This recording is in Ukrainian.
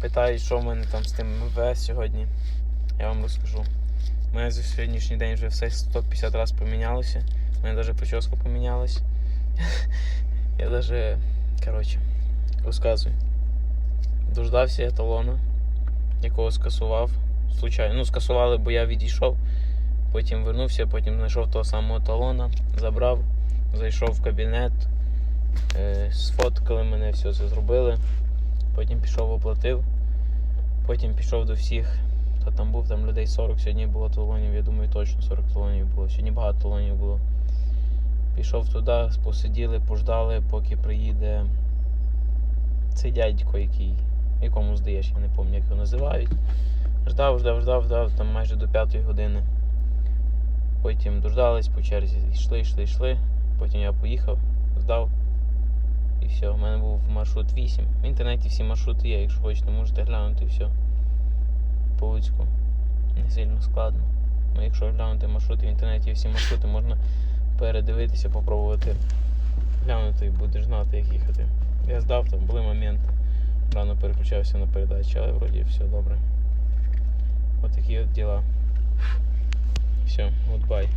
Питають, що в мене там з тим МВС сьогодні. Я вам розкажу. У мене за сьогоднішній день вже все 150 разів помінялося. У мене навіть прическа помінялась. Я навіть, коротше, розказую. Дождався я талона, якого скасував. Случайно. Ну, скасували, бо я відійшов. Потім вернувся, потім знайшов того самого талона, забрав, зайшов в кабінет, е, сфоткали мене, все це зробили. Потім пішов, оплатив. Потім пішов до всіх. Хто там був, там людей 40, сьогодні було талонів, я думаю, точно 40 талонів було. Сьогодні багато талонів було. Пішов туди, посиділи, пождали, поки приїде цей дядько, який, якому здаєш, я не пам'ятаю, як його називають. Ждав, ждав, ждав, ждав, там майже до п'ятої години. Потім дождались по черзі, йшли, йшли, йшли. Потім я поїхав, здав. Все, у мене був маршрут 8. В інтернеті всі маршрути є, якщо хочете, можете глянути все. По Луцьку. Не сильно складно. Ну, якщо глянути маршрути в інтернеті, всі маршрути можна передивитися, попробувати глянути і будеш знати, як їхати. Я здав, там були моменти. Рано переключався на передачі, але вроді все добре. От такі от діла. Все, goodbye.